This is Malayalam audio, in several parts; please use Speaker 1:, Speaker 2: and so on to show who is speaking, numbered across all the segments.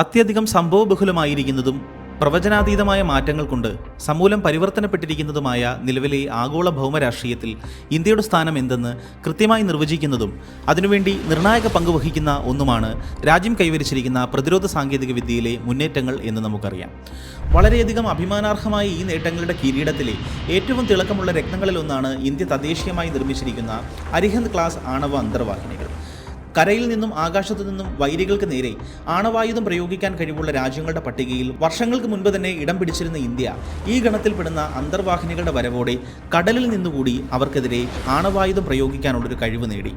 Speaker 1: അത്യധികം സംഭവബഹുലമായിരിക്കുന്നതും പ്രവചനാതീതമായ മാറ്റങ്ങൾ കൊണ്ട് സമൂലം പരിവർത്തനപ്പെട്ടിരിക്കുന്നതുമായ നിലവിലെ ആഗോള ഭൗമരാഷ്ട്രീയത്തിൽ ഇന്ത്യയുടെ സ്ഥാനം എന്തെന്ന് കൃത്യമായി നിർവചിക്കുന്നതും അതിനുവേണ്ടി നിർണായക പങ്ക് വഹിക്കുന്ന ഒന്നുമാണ് രാജ്യം കൈവരിച്ചിരിക്കുന്ന പ്രതിരോധ സാങ്കേതിക വിദ്യയിലെ മുന്നേറ്റങ്ങൾ എന്ന് നമുക്കറിയാം. വളരെയധികം അഭിമാനാർഹമായ ഈ നേട്ടങ്ങളുടെ കിരീടത്തിലെ ഏറ്റവും തിളക്കമുള്ള രത്നങ്ങളിലൊന്നാണ് ഇന്ത്യ തദ്ദേശീയമായി നിർമ്മിച്ചിരിക്കുന്ന അരിഹന്ത് ക്ലാസ് ആണവ അന്തർവാഹിനികൾ. കരയിൽ നിന്നും ആകാശത്തു നിന്നും വൈരികൾക്ക് നേരെ ആണവായുധം പ്രയോഗിക്കാൻ കഴിവുള്ള രാജ്യങ്ങളുടെ പട്ടികയിൽ വർഷങ്ങൾക്ക് മുൻപ് തന്നെ ഇടം പിടിച്ചിരുന്ന ഇന്ത്യ ഈ ഗണത്തിൽപ്പെടുന്ന അന്തർവാഹിനികളുടെ വരവോടെ കടലിൽ നിന്നുകൂടി അവർക്കെതിരെ ആണവായുധം പ്രയോഗിക്കാനുള്ളൊരു കഴിവ് നേടി.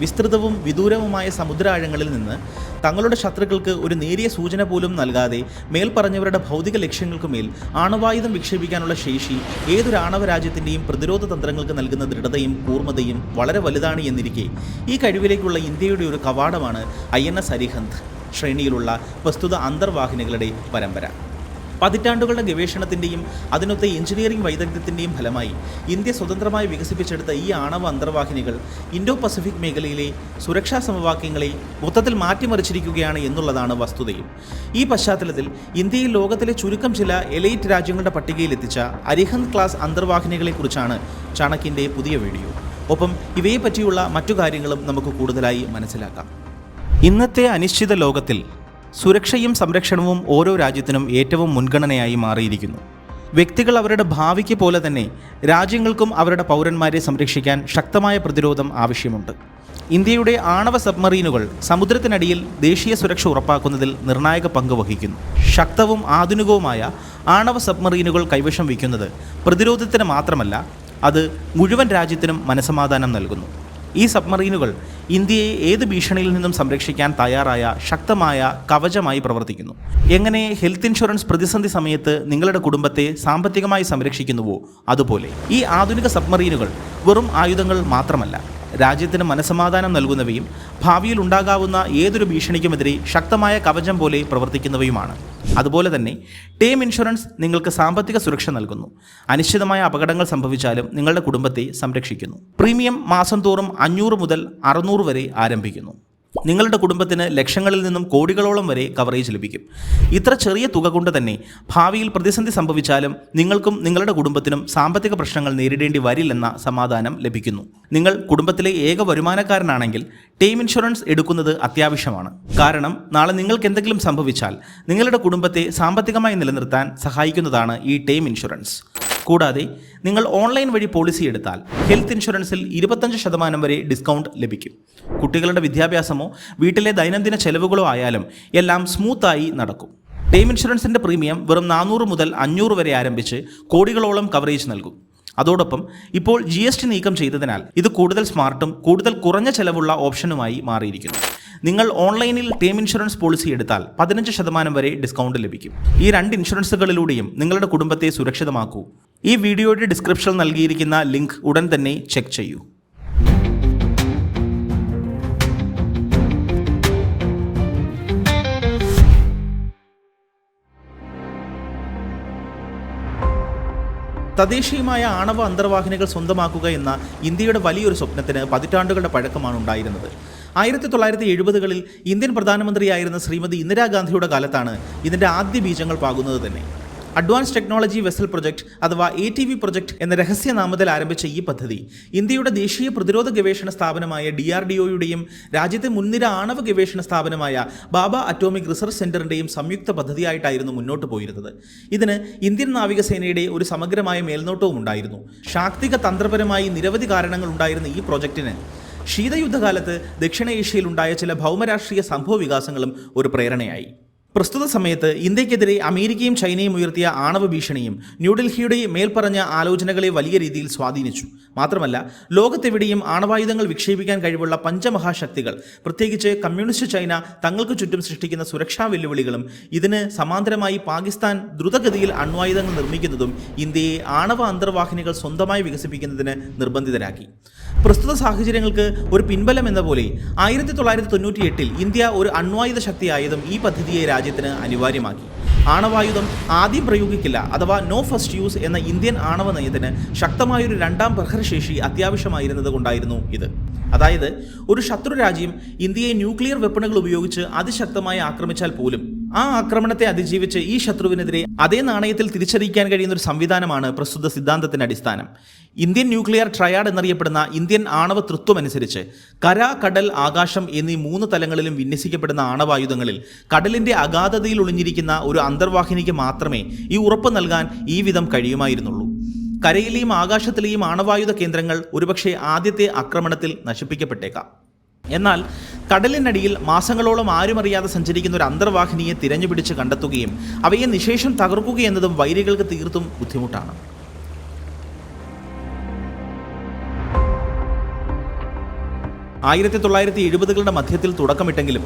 Speaker 1: വിസ്തൃതവും വിദൂരവുമായ സമുദ്രാഴങ്ങളിൽ നിന്ന് തങ്ങളുടെ ശത്രുക്കൾക്ക് ഒരു നേരിയ സൂചന പോലും നൽകാതെ മേൽപ്പറഞ്ഞവരുടെ ഭൗതിക ലക്ഷ്യങ്ങൾക്കുമേൽ ആണവായുധം വിക്ഷേപിക്കാനുള്ള ശേഷി ഏതൊരു ആണവ രാജ്യത്തിന്റെയും പ്രതിരോധ തന്ത്രങ്ങൾക്ക് നൽകുന്ന ദൃഢതയും കൂർമ്മതയും വളരെ വലുതാണ് എന്നിരിക്കെ ഈ കഴിവിലേക്കുള്ള ഇന്ത്യയുടെ ഒരു കവാടമാണ് ഐ എൻ എസ് അരിഹന്ത് ശ്രേണിയിലുള്ള വസ്തുത അന്തർവാഹിനികളുടെ പരമ്പര. പതിറ്റാണ്ടുകളുടെ ഗവേഷണത്തിന്റെയും അതിനൊത്ത എഞ്ചിനീയറിംഗ് വൈദഗ്ധ്യത്തിന്റെയും ഫലമായി ഇന്ത്യ സ്വതന്ത്രമായി വികസിപ്പിച്ചെടുത്ത ഈ ആണവ അന്തർവാഹിനികൾ ഇൻഡോ പസഫിക് മേഖലയിലെ സുരക്ഷാ സമവാക്യങ്ങളെ മൊത്തത്തിൽ മാറ്റിമറിച്ചിരിക്കുകയാണ് എന്നുള്ളതാണ് വസ്തുതയും. ഈ പശ്ചാത്തലത്തിൽ ഇന്ത്യയിൽ ലോകത്തിലെ ചുരുക്കം ചില എലൈറ്റ് രാജ്യങ്ങളുടെ പട്ടികയിലെത്തിച്ച അരിഹന്ത് ക്ലാസ് അന്തർവാഹിനികളെക്കുറിച്ചാണ് ചാണക്കിന്റെ പുതിയ വീഡിയോ. ഒപ്പം ഇവയെ പറ്റിയുള്ള മറ്റു കാര്യങ്ങളും നമുക്ക് കൂടുതലായി മനസ്സിലാക്കാം. ഇന്നത്തെ അനിശ്ചിത ലോകത്തിൽ സുരക്ഷയും സംരക്ഷണവും ഓരോ രാജ്യത്തിനും ഏറ്റവും മുൻഗണനയായി മാറിയിരിക്കുന്നു. വ്യക്തികൾ അവരുടെ ഭാവിക്ക് പോലെ തന്നെ രാജ്യങ്ങൾക്കും അവരുടെ പൗരന്മാരെ സംരക്ഷിക്കാൻ ശക്തമായ പ്രതിരോധം ആവശ്യമുണ്ട്. ഇന്ത്യയുടെ ആണവ സബ്മറീനുകൾ സമുദ്രത്തിനടിയിൽ ദേശീയ സുരക്ഷ ഉറപ്പാക്കുന്നതിൽ നിർണായക പങ്ക് വഹിക്കുന്നു. ശക്തവും ആധുനികവുമായ ആണവ സബ്മറീനുകൾ കൈവശം വയ്ക്കുന്നത് പ്രതിരോധത്തിന് മാത്രമല്ല അത് മുഴുവൻ രാജ്യത്തിനും മനസമാധാനം നൽകുന്നു. ഈ സബ്മറീനുകൾ ഇന്ത്യയെ ഏത് ഭീഷണിയിൽ നിന്നും സംരക്ഷിക്കാൻ തയ്യാറായ ശക്തമായ കവചമായി പ്രവർത്തിക്കുന്നു. എങ്ങനെ ഹെൽത്ത് ഇൻഷുറൻസ് പ്രതിസന്ധി സമയത്ത് നിങ്ങളുടെ കുടുംബത്തെ സാമ്പത്തികമായി സംരക്ഷിക്കുന്നുവോ അതുപോലെ ഈ ആധുനിക സബ്മറീനുകൾ വെറും ആയുധങ്ങൾ മാത്രമല്ല രാജ്യത്തിന് മനസമാധാനം നൽകുന്നവയും ഭാവിയിൽ ഉണ്ടാകാവുന്ന ഏതൊരു ഭീഷണിക്കുമെതിരെ ശക്തമായ കവചം പോലെ പ്രവർത്തിക്കുന്നവയുമാണ്. അതുപോലെ തന്നെ ടേം ഇൻഷുറൻസ് നിങ്ങൾക്ക് സാമ്പത്തിക സുരക്ഷ നൽകുന്നു. അനിശ്ചിതമായ അപകടങ്ങൾ സംഭവിച്ചാലും നിങ്ങളുടെ കുടുംബത്തെ സംരക്ഷിക്കുന്നു. പ്രീമിയം മാസം തോറും അഞ്ഞൂറ് മുതൽ അറുന്നൂറ് വരെ ആരംഭിക്കുന്നു. നിങ്ങളുടെ കുടുംബത്തിന് ലക്ഷങ്ങളിൽ നിന്നും കോടികളോളം വരെ കവറേജ് ലഭിക്കും. ഇത്ര ചെറിയ തുക കൊണ്ട് തന്നെ ഭാവിയിൽ പ്രതിസന്ധി സംഭവിച്ചാലും നിങ്ങൾക്കും നിങ്ങളുടെ കുടുംബത്തിനും സാമ്പത്തിക പ്രശ്നങ്ങൾ നേരിടേണ്ടി വരില്ലെന്ന സമാധാനം ലഭിക്കുന്നു. നിങ്ങൾ കുടുംബത്തിലെ ഏക വരുമാനക്കാരനാണെങ്കിൽ ടേം ഇൻഷുറൻസ് എടുക്കുന്നത് അത്യാവശ്യമാണ്. കാരണം നാളെ നിങ്ങൾക്ക് എന്തെങ്കിലും സംഭവിച്ചാൽ നിങ്ങളുടെ കുടുംബത്തെ സാമ്പത്തികമായി നിലനിർത്താൻ സഹായിക്കുന്നതാണ് ഈ ടേം ഇൻഷുറൻസ്. കൂടാതെ നിങ്ങൾ ഓൺലൈൻ വഴി പോളിസി എടുത്താൽ ഹെൽത്ത് ഇൻഷുറൻസിൽ ഇരുപത്തഞ്ച് ശതമാനം വരെ ഡിസ്കൗണ്ട് ലഭിക്കും. കുട്ടികളുടെ വിദ്യാഭ്യാസമോ വീട്ടിലെ ദൈനംദിന ചെലവുകളോ ആയാലും എല്ലാം സ്മൂത്തായി നടക്കും. ടേം ഇൻഷുറൻസിന്റെ പ്രീമിയം വെറും നാനൂറ് മുതൽ അഞ്ഞൂറ് വരെ ആരംഭിച്ച് കോടികളോളം കവറേജ് നൽകും. അതോടൊപ്പം ഇപ്പോൾ ജി എസ് ടി നീക്കം ചെയ്തതിനാൽ ഇത് കൂടുതൽ സ്മാർട്ടും കൂടുതൽ കുറഞ്ഞ ചെലവുള്ള ഓപ്ഷനുമായി മാറിയിരിക്കുന്നു. നിങ്ങൾ ഓൺലൈനിൽ ടേം ഇൻഷുറൻസ് പോളിസി എടുത്താൽ പതിനഞ്ച് ശതമാനം വരെ ഡിസ്കൗണ്ട് ലഭിക്കും. ഈ രണ്ട് ഇൻഷുറൻസുകളിലൂടെയും നിങ്ങളുടെ കുടുംബത്തെ സുരക്ഷിതമാക്കൂ. ഈ വീഡിയോയുടെ ഡിസ്ക്രിപ്ഷനിൽ നൽകിയിരിക്കുന്ന ലിങ്ക് ഉടൻ തന്നെ ചെക്ക് ചെയ്യൂ. തദ്ദേശീയമായ ആണവ അന്തർവാഹിനികൾ സ്വന്തമാക്കുക എന്ന ഇന്ത്യയുടെ വലിയൊരു സ്വപ്നത്തിന് പതിറ്റാണ്ടുകളുടെ പഴക്കമാണ് ഉണ്ടായിരുന്നത്. ആയിരത്തി തൊള്ളായിരത്തി എഴുപതുകളിൽ ഇന്ത്യൻ പ്രധാനമന്ത്രിയായിരുന്ന ശ്രീമതി ഇന്ദിരാഗാന്ധിയുടെ കാലത്താണ് ഇതിന്റെ ആദ്യ ബീജങ്ങൾ പാകുന്നത് തന്നെ. അഡ്വാൻസ് ടെക്നോളജി വെസൽ പ്രൊജക്ട് അഥവാ എ ടി വി പ്രൊജക്ട് എന്ന രഹസ്യനാമത്തിൽ ആരംഭിച്ച ഈ പദ്ധതി ഇന്ത്യയുടെ ദേശീയ പ്രതിരോധ ഗവേഷണ സ്ഥാപനമായ ഡി ആർ ഡി ഒയുടെയും രാജ്യത്തെ മുൻനിര ആണവ ഗവേഷണ സ്ഥാപനമായ ബാബ അറ്റോമിക് റിസർച്ച് സെന്ററിന്റെയും സംയുക്ത പദ്ധതിയായിട്ടായിരുന്നു മുന്നോട്ട് പോയിരുന്നത്. ഇതിന് ഇന്ത്യൻ നാവികസേനയുടെ ഒരു സമഗ്രമായ മേൽനോട്ടവും ഉണ്ടായിരുന്നു. ശാക്തിക തന്ത്രപരമായി നിരവധി കാരണങ്ങൾ ഉണ്ടായിരുന്ന ഈ പ്രൊജക്ടിന് ശീതയുദ്ധകാലത്ത് ദക്ഷിണേഷ്യയിലുണ്ടായ ചില ഭൗമരാഷ്ട്രീയ സംഭവ വികാസങ്ങളും ഒരു പ്രേരണയായി. പ്രസ്തുത സമയത്ത് ഇന്ത്യക്കെതിരെ അമേരിക്കയും ചൈനയും ഉയർത്തിയ ആണവ ഭീഷണിയും ന്യൂഡൽഹിയുടെ മേൽപ്പറഞ്ഞ ആലോചനകളെ വലിയ രീതിയിൽ സ്വാധീനിച്ചു. മാത്രമല്ല ലോകത്തെവിടെയും ആണവായുധങ്ങൾ വിക്ഷേപിക്കാൻ കഴിവുള്ള പഞ്ചമഹാശക്തികൾ പ്രത്യേകിച്ച് കമ്മ്യൂണിസ്റ്റ് ചൈന തങ്ങൾക്ക് ചുറ്റും സൃഷ്ടിക്കുന്ന സുരക്ഷാ വെല്ലുവിളികളും ഇതിന് സമാന്തരമായി പാകിസ്ഥാൻ ദ്രുതഗതിയിൽ അണ്വായുധങ്ങൾ നിർമ്മിക്കുന്നതും ഇന്ത്യയെ ആണവ അന്തർവാഹിനികൾ സ്വന്തമായി വികസിപ്പിക്കുന്നതിന് നിർബന്ധിതരാക്കി. പ്രസ്തുത സാഹചര്യങ്ങൾക്ക് ഒരു പിൻബലം എന്ന പോലെ ആയിരത്തി തൊള്ളായിരത്തി ഇന്ത്യ ഒരു അണ്വായുധ ശക്തിയായതും ഈ പദ്ധതിയെ രാജ്യത്തിന് അനിവാര്യമാക്കി. ആണവായുധം ആദ്യം പ്രയോഗിക്കില്ല അഥവാ നോ ഫസ്റ്റ് യൂസ് എന്ന ഇന്ത്യൻ ആണവ നയത്തിന് ശക്തമായൊരു രണ്ടാം പ്രഹരശേഷി അത്യാവശ്യമായിരുന്നത് കൊണ്ടായിരുന്നു ഇത്. അതായത് ഒരു ശത്രു രാജ്യം ഇന്ത്യയെ ന്യൂക്ലിയർ വെപ്പണുകൾ ഉപയോഗിച്ച് അതിശക്തമായി ആക്രമിച്ചാൽ പോലും ആ ആക്രമണത്തെ അതിജീവിച്ച് ഈ ശത്രുവിനെതിരെ അതേ നാണയത്തിൽ തിരിച്ചറിയിക്കാൻ കഴിയുന്ന ഒരു സംവിധാനമാണ് പ്രസ്തുത സിദ്ധാന്തത്തിന്റെ അടിസ്ഥാനം. ഇന്ത്യൻ ന്യൂക്ലിയർ ട്രയാഡ് എന്നറിയപ്പെടുന്ന ഇന്ത്യൻ ആണവ തൃത്വം അനുസരിച്ച് കര കടൽ ആകാശം എന്നീ മൂന്ന് തലങ്ങളിലും വിന്യസിക്കപ്പെടുന്ന ആണവായുധങ്ങളിൽ കടലിന്റെ അഗാധതയിൽ ഒളിഞ്ഞിരിക്കുന്ന ഒരു അന്തർവാഹിനിക്ക് മാത്രമേ ഈ ഉറപ്പ് നൽകാൻ ഈ വിധം കഴിയുമായിരുന്നുള്ളൂ. കരയിലെയും ആകാശത്തിലെയും ആണവായുധ കേന്ദ്രങ്ങൾ ഒരുപക്ഷെ ആദ്യത്തെ ആക്രമണത്തിൽ നശിപ്പിക്കപ്പെട്ടേക്കാം. എന്നാൽ കടലിനടിയിൽ മാസങ്ങളോളം ആരുമറിയാതെ സഞ്ചരിക്കുന്ന ഒരു അന്തർവാഹിനിയെ തിരഞ്ഞുപിടിച്ച് കണ്ടെത്തുകയും അവയെ നിശേഷം തകർക്കുകയെന്നതും വൈരികൾക്ക് തീർത്തും ബുദ്ധിമുട്ടാണ്. ആയിരത്തി തൊള്ളായിരത്തി എഴുപതുകളുടെ മധ്യത്തിൽ തുടക്കമിട്ടെങ്കിലും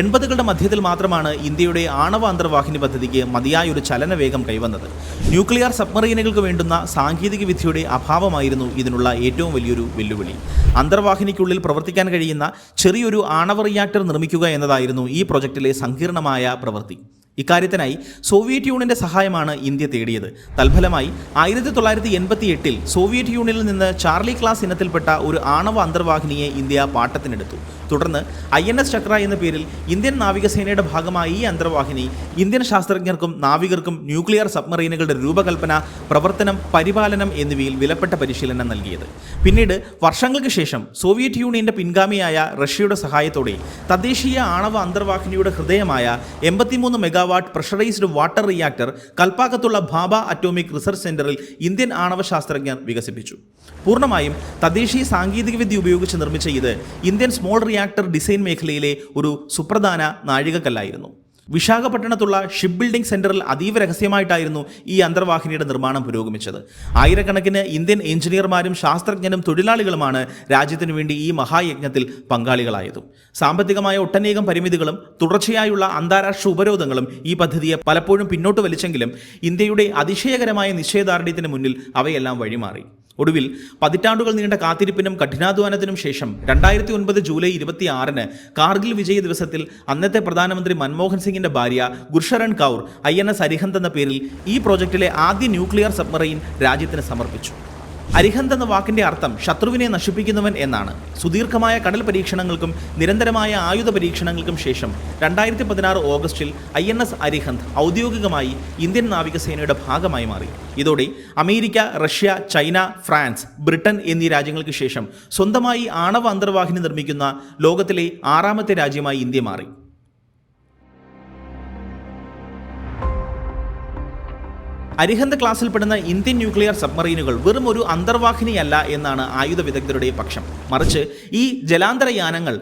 Speaker 1: എൺപതുകളുടെ മധ്യത്തിൽ മാത്രമാണ് ഇന്ത്യയുടെ ആണവ അന്തർവാഹിനി പദ്ധതിക്ക് മതിയായ ഒരു ചലനവേഗം കൈവന്നത്. ന്യൂക്ലിയർ സബ്മറീനുകൾക്ക് വേണ്ടുന്ന സാങ്കേതിക വിദ്യയുടെ അഭാവമായിരുന്നു ഇതിനുള്ള ഏറ്റവും വലിയൊരു വെല്ലുവിളി. അന്തർവാഹിനിക്കുള്ളിൽ പ്രവർത്തിക്കാൻ കഴിയുന്ന ചെറിയൊരു ആണവ റിയാക്ടർ നിർമ്മിക്കുക എന്നതായിരുന്നു ഈ പ്രൊജക്റ്റിലെ സങ്കീർണമായ പ്രവൃത്തി. ഇക്കാര്യത്തിനായി സോവിയറ്റ് യൂണിയന്റെ സഹായമാണ് ഇന്ത്യ തേടിയത്. തൽഫലമായി ആയിരത്തി തൊള്ളായിരത്തി എൺപത്തി എട്ടിൽ സോവിയറ്റ് യൂണിയനിൽ നിന്ന് ചാർലി ക്ലാസ് ഇനത്തിൽപ്പെട്ട ഒരു ആണവ അന്തർവാഹിനിയെ ഇന്ത്യ പാട്ടത്തിനെടുത്തു. തുടർന്ന് ഐ എൻ എസ് ചക്ര എന്ന പേരിൽ ഇന്ത്യൻ നാവികസേനയുടെ ഭാഗമായി ഈ അന്തർവാഹിനി ഇന്ത്യൻ ശാസ്ത്രജ്ഞർക്കും നാവികർക്കും ന്യൂക്ലിയർ സബ്മറീനുകളുടെ രൂപകൽപ്പന പ്രവർത്തനം പരിപാലനം എന്നിവയിൽ വിലപ്പെട്ട പരിശീലനം നൽകിയത്. പിന്നീട് വർഷങ്ങൾക്ക് ശേഷം സോവിയറ്റ് യൂണിയന്റെ പിൻഗാമിയായ റഷ്യയുടെ സഹായത്തോടെ തദ്ദേശീയ ആണവ അന്തർവാഹിനിയുടെ ഹൃദയമായ എൺപത്തിമൂന്ന് മെഗാവാട്ട് പ്രഷറൈസ്ഡ് വാട്ടർ റിയാക്ടർ കൽപ്പാക്കത്തുള്ള ഭാബ അറ്റോമിക് റിസർച്ച് സെന്ററിൽ ഇന്ത്യൻ ആണവ ശാസ്ത്രജ്ഞർ വികസിപ്പിച്ചു. പൂർണമായും തദ്ദേശീയ സാങ്കേതികവിദ്യ ഉപയോഗിച്ച് നിർമ്മിച്ച ഇത് ഇന്ത്യൻ സ്മോൾ റിയാക്ടർ ഡിസൈൻ മേഖലയിലെ ഒരു സുപ്രധാന നാഴികക്കല്ലായിരുന്നു. വിശാഖപട്ടണത്തുള്ള ഷിപ്പ് ബിൽഡിംഗ് സെന്ററിൽ അതീവ രഹസ്യമായിട്ടായിരുന്നു ഈ അന്തർവാഹിനിയുടെ നിർമ്മാണം പുരോഗമിച്ചത്. ആയിരക്കണക്കിന് ഇന്ത്യൻ എഞ്ചിനീയർമാരും ശാസ്ത്രജ്ഞരും തൊഴിലാളികളുമാണ് രാജ്യത്തിനു വേണ്ടി ഈ മഹായജ്ഞത്തിൽ പങ്കാളികളായതും. സാമ്പത്തികമായ ഒട്ടനേകം പരിമിതികളും തുടർച്ചയായുള്ള അന്താരാഷ്ട്ര ഉപരോധങ്ങളും ഈ പദ്ധതിയെ പലപ്പോഴും പിന്നോട്ട് വലിച്ചെങ്കിലും ഇന്ത്യയുടെ അതിശയകരമായ നിശ്ചയദാർഢ്യത്തിന് മുന്നിൽ അവയെല്ലാം വഴിമാറി. ഒടുവിൽ പതിറ്റാണ്ടുകൾ നീണ്ട കാത്തിരിപ്പിനും കഠിനാധ്വാനത്തിനും ശേഷം രണ്ടായിരത്തി ഒൻപത് ജൂലൈ ഇരുപത്തി ആറിന് കാർഗിൽ വിജയ ദിവസത്തിൽ അന്നത്തെ പ്രധാനമന്ത്രി മൻമോഹൻ സിംഗിന്റെ ഭാര്യ Gursharan Kaur I N S Arihant എന്ന പേരിൽ ഈ പ്രോജക്റ്റിലെ ആദ്യ ന്യൂക്ലിയർ സബ്മറൈൻ രാജ്യത്തിന് സമർപ്പിച്ചു. അരിഹന്ത് എന്ന വാക്കിന്റെ അർത്ഥം ശത്രുവിനെ നശിപ്പിക്കുന്നവൻ എന്നാണ്. സുദീർഘമായ കടൽ പരീക്ഷണങ്ങൾക്കും നിരന്തരമായ ആയുധ പരീക്ഷണങ്ങൾക്കും ശേഷം രണ്ടായിരത്തി പതിനാറ് ഓഗസ്റ്റിൽ ഐ എൻ എസ് അരിഹന്ത് ഔദ്യോഗികമായി ഇന്ത്യൻ നാവികസേനയുടെ ഭാഗമായി മാറി. ഇതോടെ America Russia China France Britain എന്നീ രാജ്യങ്ങൾക്ക് ശേഷം സ്വന്തമായി ആണവ അന്തർവാഹിനി നിർമ്മിക്കുന്ന ലോകത്തിലെ ആറാമത്തെ രാജ്യമായി ഇന്ത്യ മാറി. അരിഹന്ത് ക്ലാസ്സിൽപ്പെടുന്ന ഇന്ത്യൻ ന്യൂക്ലിയർ സബ്മറീനുകൾ വെറും ഒരു അന്തർവാഹിനിയല്ല എന്നാണ് ആയുധ വിദഗ്ധരുടെ പക്ഷം. മറിച്ച് ഈ ജലാന്തരയാനങ്ങൾ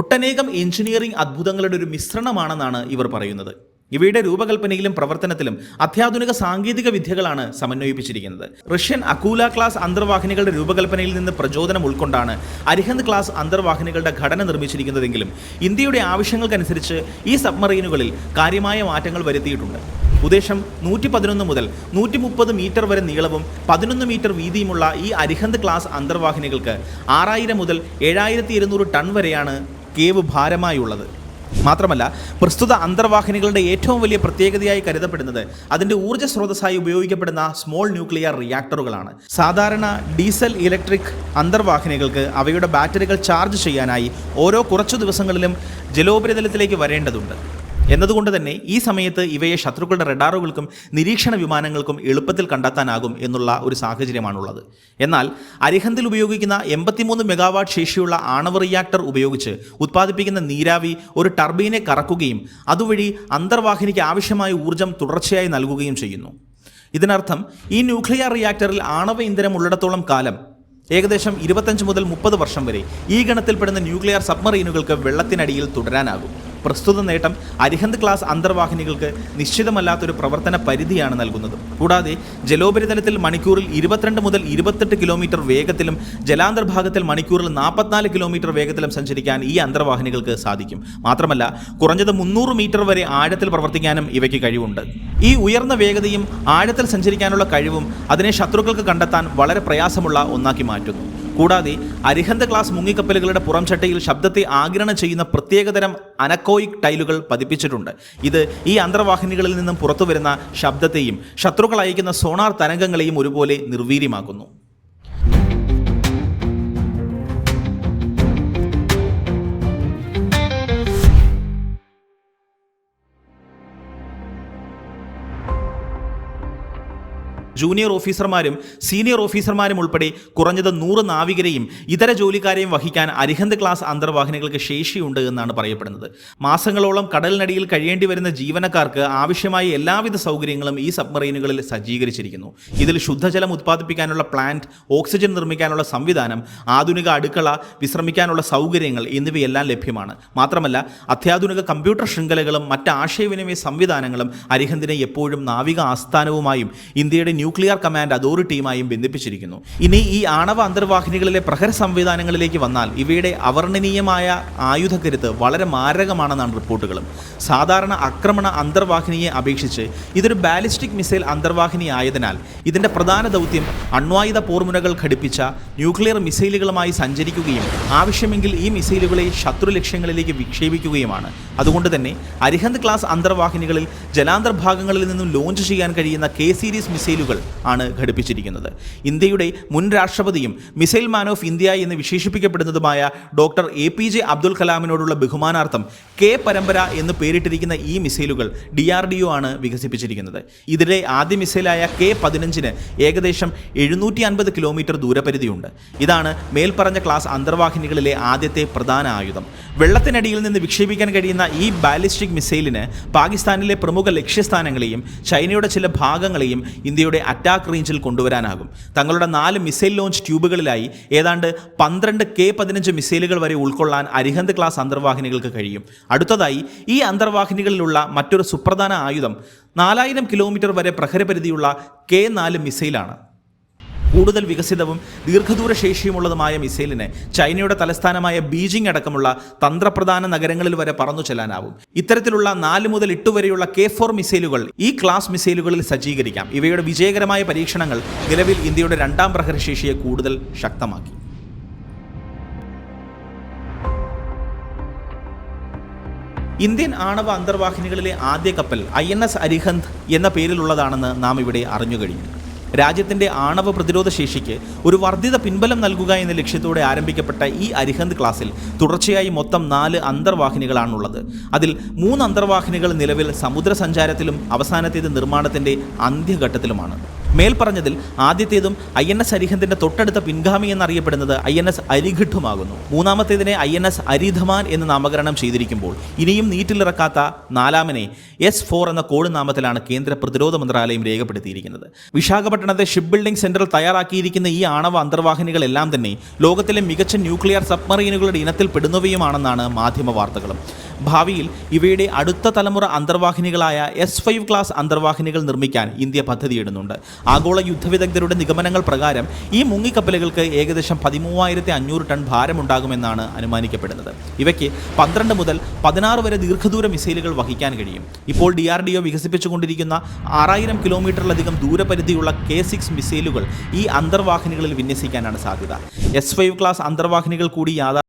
Speaker 1: ഒട്ടനേകം എഞ്ചിനീയറിംഗ് അത്ഭുതങ്ങളുടെ ഒരു മിശ്രണമാണെന്നാണ് ഇവർ പറയുന്നത്. ഇവയുടെ രൂപകൽപ്പനയിലും പ്രവർത്തനത്തിലും അത്യാധുനിക സാങ്കേതിക വിദ്യകളാണ് സമന്വയിപ്പിച്ചിരിക്കുന്നത്. റഷ്യൻ അക്കൂല ക്ലാസ് അന്തർവാഹിനികളുടെ രൂപകൽപ്പനയിൽ നിന്ന് പ്രചോദനം ഉൾക്കൊണ്ടാണ് അരിഹന്ത് ക്ലാസ് അന്തർവാഹിനികളുടെ ഘടന നിർമ്മിച്ചിരിക്കുന്നതെങ്കിലും ഇന്ത്യയുടെ ആവശ്യങ്ങൾക്കനുസരിച്ച് ഈ സബ്മറീനുകളിൽ കാര്യമായ മാറ്റങ്ങൾ വരുത്തിയിട്ടുണ്ട്. ഉദ്ദേശം നൂറ്റി പതിനൊന്ന് മുതൽ നൂറ്റി മുപ്പത് മീറ്റർ വരെ നീളവും പതിനൊന്ന് മീറ്റർ വീതിയുമുള്ള ഈ അരിഹന്ത് ക്ലാസ് അന്തർവാഹിനികൾക്ക് ആറായിരം മുതൽ ഏഴായിരത്തി ഇരുന്നൂറ് ടൺ വരെയാണ് കേവ് ഭാരമായുള്ളത്. മാത്രമല്ല പ്രസ്തുത അന്തർവാഹിനികളുടെ ഏറ്റവും വലിയ പ്രത്യേകതയായി കരുതപ്പെടുന്നത് അതിന്റെ ഊർജ സ്രോതസ്സായി ഉപയോഗിക്കപ്പെടുന്ന സ്മോൾ ന്യൂക്ലിയർ റിയാക്ടറുകളാണ്. സാധാരണ ഡീസൽ ഇലക്ട്രിക് അന്തർവാഹിനികൾക്ക് അവയുടെ ബാറ്ററികൾ ചാർജ് ചെയ്യാനായി ഓരോ കുറച്ചു ദിവസങ്ങളിലും ജലോപരിതലത്തിലേക്ക് വരേണ്ടതുണ്ട്. എന്നതുകൊണ്ട് തന്നെ ഈ സമയത്ത് ഇവയെ ശത്രുക്കളുടെ റഡാറുകൾക്കും നിരീക്ഷണ വിമാനങ്ങൾക്കും എളുപ്പത്തിൽ കണ്ടെത്താനാകും എന്നുള്ള ഒരു സാഹചര്യമാണുള്ളത്. എന്നാൽ അരിഹന്തിൽ ഉപയോഗിക്കുന്ന എൺപത്തിമൂന്ന് മെഗാവാട്ട് ശേഷിയുള്ള ആണവ റിയാക്ടർ ഉപയോഗിച്ച് ഉത്പാദിപ്പിക്കുന്ന നീരാവി ഒരു ടർബൈനെ കറക്കുകയും അതുവഴി അന്തർവാഹിനിക്ക് ആവശ്യമായ ഊർജം തുടർച്ചയായി നൽകുകയും ചെയ്യുന്നു. ഇതിനർത്ഥം ഈ ന്യൂക്ലിയർ റിയാക്ടറിൽ ആണവ ഇന്ധനം ഉള്ളിടത്തോളം കാലം ഏകദേശം ഇരുപത്തഞ്ച് മുതൽ മുപ്പത് വർഷം വരെ ഈ ഗണത്തിൽപ്പെടുന്ന ന്യൂക്ലിയർ സബ്മറീനുകൾക്ക് വെള്ളത്തിനടിയിൽ തുടരാനാകും. പ്രസ്തുത നേട്ടം അരിഹന്ത് ക്ലാസ് അന്തർവാഹിനികൾക്ക് നിശ്ചിതമല്ലാത്തൊരു പ്രവർത്തന പരിധിയാണ് നൽകുന്നത്. കൂടാതെ ജലോപരിതലത്തിൽ മണിക്കൂറിൽ ഇരുപത്തിരണ്ട് മുതൽ ഇരുപത്തെട്ട് കിലോമീറ്റർ വേഗത്തിലും ജലാന്തർഭാഗത്തിൽ മണിക്കൂറിൽ നാൽപ്പത്തിനാല് കിലോമീറ്റർ വേഗത്തിലും സഞ്ചരിക്കാൻ ഈ അന്തർവാഹിനികൾക്ക് സാധിക്കും. മാത്രമല്ല കുറഞ്ഞത് മുന്നൂറ് മീറ്റർ വരെ ആഴത്തിൽ പ്രവർത്തിക്കാനും ഇവയ്ക്ക് കഴിവുണ്ട്. ഈ ഉയർന്ന വേഗതയും ആഴത്തിൽ സഞ്ചരിക്കാനുള്ള കഴിവും അതിനെ ശത്രുക്കൾക്ക് കണ്ടെത്താൻ വളരെ പ്രയാസമുള്ള ഒന്നാക്കി മാറ്റുന്നു. കൂടാതെ അരിഹന്ത ക്ലാസ് മുങ്ങിക്കപ്പലുകളുടെ പുറംചട്ടയിൽ ശബ്ദത്തെ ആഗിരണം ചെയ്യുന്ന പ്രത്യേകതരം അനക്കോയിക് ടൈലുകൾ പതിപ്പിച്ചിട്ടുണ്ട്. ഇത് ഈ അന്തർവാഹിനികളിൽ നിന്നും പുറത്തുവരുന്ന ശബ്ദത്തെയും ശത്രുക്കൾ അയക്കുന്ന സോണാർ തരംഗങ്ങളെയും ഒരുപോലെ നിർവീര്യമാക്കുന്നു. ജൂനിയർ ഓഫീസർമാരും സീനിയർ ഓഫീസർമാരും ഉൾപ്പെടെ കുറഞ്ഞത് നൂറ് നാവികരെയും ഇതര ജോലിക്കാരെയും വഹിക്കാൻ അരിഹന്ത് ക്ലാസ് അന്തർവാഹിനികൾക്ക് ശേഷിയുണ്ട് എന്നാണ് പറയപ്പെടുന്നത്. മാസങ്ങളോളം കടലിനടിയിൽ കഴിയേണ്ടി വരുന്ന ജീവനക്കാർക്ക് ആവശ്യമായ എല്ലാവിധ സൗകര്യങ്ങളും ഈ സബ്മറീനുകളിൽ സജ്ജീകരിച്ചിരിക്കുന്നു. ഇതിൽ ശുദ്ധജലം ഉത്പാദിപ്പിക്കാനുള്ള പ്ലാന്റ് ഓക്സിജൻ നിർമ്മിക്കാനുള്ള സംവിധാനം ആധുനിക അടുക്കള വിശ്രമിക്കാനുള്ള സൗകര്യങ്ങൾ എന്നിവയെല്ലാം ലഭ്യമാണ്. മാത്രമല്ല അത്യാധുനിക കമ്പ്യൂട്ടർ ശൃംഖലകളും മറ്റ് ആശയവിനിമയ സംവിധാനങ്ങളും അരിഹന്തിനെ എപ്പോഴും നാവിക ആസ്ഥാനവുമായും ഇന്ത്യയുടെ ന്യൂക്ലിയർ കമാൻഡ് അതോറിറ്റിയുമായും ബന്ധിപ്പിച്ചിരിക്കുന്നു. ഇനി ഈ ആണവ അന്തർവാഹിനികളിലെ പ്രഹര സംവിധാനങ്ങളിലേക്ക് വന്നാൽ ഇവയുടെ അവർണനീയമായ ആയുധക്കരുത്ത് വളരെ മാരകമാണെന്നാണ് റിപ്പോർട്ടുകളും. സാധാരണ ആക്രമണ അന്തർവാഹിനിയെ അപേക്ഷിച്ച് ഇതൊരു ബാലിസ്റ്റിക് മിസൈൽ അന്തർവാഹിനി ആയതിനാൽ ഇതിന്റെ പ്രധാന ദൗത്യം അണ്വായുധ പോർമുനകൾ ഘടിപ്പിച്ച ന്യൂക്ലിയർ മിസൈലുകളുമായി സഞ്ചരിക്കുകയും ആവശ്യമെങ്കിൽ ഈ മിസൈലുകളെ ശത്രു ലക്ഷ്യങ്ങളിലേക്ക് വിക്ഷേപിക്കുകയുമാണ്. അതുകൊണ്ട് തന്നെ അരിഹന്ത് ക്ലാസ് അന്തർവാഹിനികളിൽ ജലാന്തർ ഭാഗങ്ങളിൽ നിന്നും ലോഞ്ച് ചെയ്യാൻ കഴിയുന്ന കെ സീരീസ് മിസൈലുകൾ ആണ് ഘടിപ്പിച്ചിരിക്കുന്നത്. ഇന്ത്യയുടെ മുൻ രാഷ്ട്രപതിയും മിസൈൽ മാൻ ഓഫ് ഇന്ത്യ എന്ന് വിശേഷിപ്പിക്കപ്പെടുന്നതുമായ doctor A P J Abdul കലാമിനോടുള്ള ബഹുമാനാർത്ഥം കെ പരമ്പര എന്ന് പേരിട്ടിരിക്കുന്ന ഈ മിസൈലുകൾ ഡി ആർ ഡി ഒ ആണ് വികസിപ്പിച്ചിരിക്കുന്നത്. ഇതിലെ ആദ്യ മിസൈലായ കെ പതിനഞ്ചിന് ഏകദേശം എഴുന്നൂറ്റി അൻപത് കിലോമീറ്റർ ദൂരപരിധിയുണ്ട്. ഇതാണ് മേൽപ്പറഞ്ഞ ക്ലാസ് അന്തർവാഹിനികളിലെ ആദ്യത്തെ പ്രധാന ആയുധം. വെള്ളത്തിനടിയിൽ നിന്ന് വിക്ഷേപിക്കാൻ കഴിയുന്ന ഈ ബാലിസ്റ്റിക് മിസൈലിന് പാകിസ്ഥാനിലെ പ്രമുഖ ലക്ഷ്യസ്ഥാനങ്ങളെയും ചൈനയുടെ ചില ഭാഗങ്ങളെയും ഇന്ത്യയുടെ അറ്റാക്ക് റേഞ്ചിൽ കൊണ്ടുവരാനാകും. തങ്ങളുടെ നാല് മിസൈൽ ലോഞ്ച് ട്യൂബുകളിലായി ഏതാണ്ട് പന്ത്രണ്ട് കെ പതിനഞ്ച് മിസൈലുകൾ വരെ ഉൾക്കൊള്ളാൻ അരിഹന്ത് ക്ലാസ് അന്തർവാഹിനികൾക്ക് കഴിയും. അടുത്തതായി ഈ അന്തർവാഹിനികളിലുള്ള മറ്റൊരു സുപ്രധാന ആയുധം നാലായിരം കിലോമീറ്റർ വരെ പ്രഹരപരിധിയുള്ള കെ നാല് മിസൈലാണ് കൂടുതൽ വികസിതവും ദീർഘദൂര ശേഷിയുമുള്ളതുമായ മിസൈലിന് ചൈനയുടെ തലസ്ഥാനമായ ബീജിംഗ് അടക്കമുള്ള തന്ത്രപ്രധാന നഗരങ്ങളിൽ വരെ പറന്നു ചെല്ലാനാവും. ഇത്തരത്തിലുള്ള നാല് മുതൽ എട്ട് വരെയുള്ള കെ ഫോർ മിസൈലുകൾ ഈ ക്ലാസ് മിസൈലുകളിൽ സജ്ജീകരിക്കാം. ഇവയുടെ വിജയകരമായ പരീക്ഷണങ്ങൾ നിലവിൽ ഇന്ത്യയുടെ രണ്ടാം പ്രഹരശേഷിയെ കൂടുതൽ ശക്തമാക്കി. ഇന്ത്യൻ ആണവ അന്തർവാഹിനികളിലെ ആദ്യ കപ്പൽ ഐ എൻ എസ് അരിഹന്ത് എന്ന പേരിലുള്ളതാണെന്ന് നാം ഇവിടെ അറിഞ്ഞു കഴിഞ്ഞു. രാജ്യത്തിന്റെ ആണവ പ്രതിരോധ ശേഷിക്ക് ഒരു വർദ്ധിത പിൻബലം നൽകുക എന്ന ലക്ഷ്യത്തോടെ ആരംഭിക്കപ്പെട്ട ഈ അരിഹന്ത് ക്ലാസ്സിൽ തുടർച്ചയായി മൊത്തം നാല് അന്തർവാഹിനികളാണുള്ളത്. അതിൽ മൂന്ന് അന്തർവാഹിനികൾ നിലവിൽ സമുദ്ര സഞ്ചാരത്തിലും അവസാനത്തേത് നിർമ്മാണത്തിന്റെ അന്ത്യഘട്ടത്തിലുമാണ്. മേൽപ്പറഞ്ഞതിൽ ആദ്യത്തേതും ഐ എൻ എസ് അരിഹന്തിന്റെ തൊട്ടടുത്ത പിൻഗാമി എന്നറിയപ്പെടുന്നത് ഐ എൻ എസ് അരിഘട്ടുമാകുന്നു. മൂന്നാമത്തേതിനെ ഐ എൻ എസ് അരിധമാൻ എന്ന് നാമകരണം ചെയ്തിരിക്കുമ്പോൾ ഇനിയും നീറ്റിലിറക്കാത്ത നാലാമനെ എസ് ഫോർ എന്ന കോഡ് നാമത്തിലാണ് കേന്ദ്ര പ്രതിരോധ മന്ത്രാലയം രേഖപ്പെടുത്തിയിരിക്കുന്നത്. വിശാഖപട്ടണത്തെ ഷിപ്പ് ബിൽഡിംഗ് സെന്ററിൽ തയ്യാറാക്കിയിരിക്കുന്ന ഈ ആണവ അന്തർവാഹിനികളെല്ലാം തന്നെ ലോകത്തിലെ മികച്ച ന്യൂക്ലിയർ സബ്മറീനുകളുടെ ഇനത്തിൽ പെടുന്നവയുമാണെന്നാണ് മാധ്യമ വാർത്തകളും. ഭാവിയിൽ ഇവയുടെ അടുത്ത തലമുറ അന്തർവാഹിനികളായ എസ് ഫൈവ് ക്ലാസ് അന്തർവാഹിനികൾ നിർമ്മിക്കാൻ ഇന്ത്യ പദ്ധതിയിടുന്നുണ്ട്. ആഗോള യുദ്ധവിദഗ്ധരുടെ നിഗമനങ്ങൾ പ്രകാരം ഈ മുങ്ങിക്കപ്പലുകൾക്ക് ഏകദേശം പതിമൂവായിരത്തി അഞ്ഞൂറ് ടൺ ഭാരമുണ്ടാകുമെന്നാണ് അനുമാനിക്കപ്പെടുന്നത്. ഇവയ്ക്ക് പന്ത്രണ്ട് മുതൽ പതിനാറ് വരെ ദീർഘദൂര മിസൈലുകൾ വഹിക്കാൻ കഴിയും. ഇപ്പോൾ ഡി ആർ ഡി ഒ വികസിപ്പിച്ചുകൊണ്ടിരിക്കുന്ന ആറായിരം കിലോമീറ്ററിലധികം ദൂരപരിധിയുള്ള കെ സിക്സ് മിസൈലുകൾ ഈ അന്തർവാഹിനികളിൽ വിന്യസിക്കാനാണ് സാധ്യത. എസ് ഫൈവ് ക്ലാസ് അന്തർവാഹിനികൾ കൂടി യാഥാ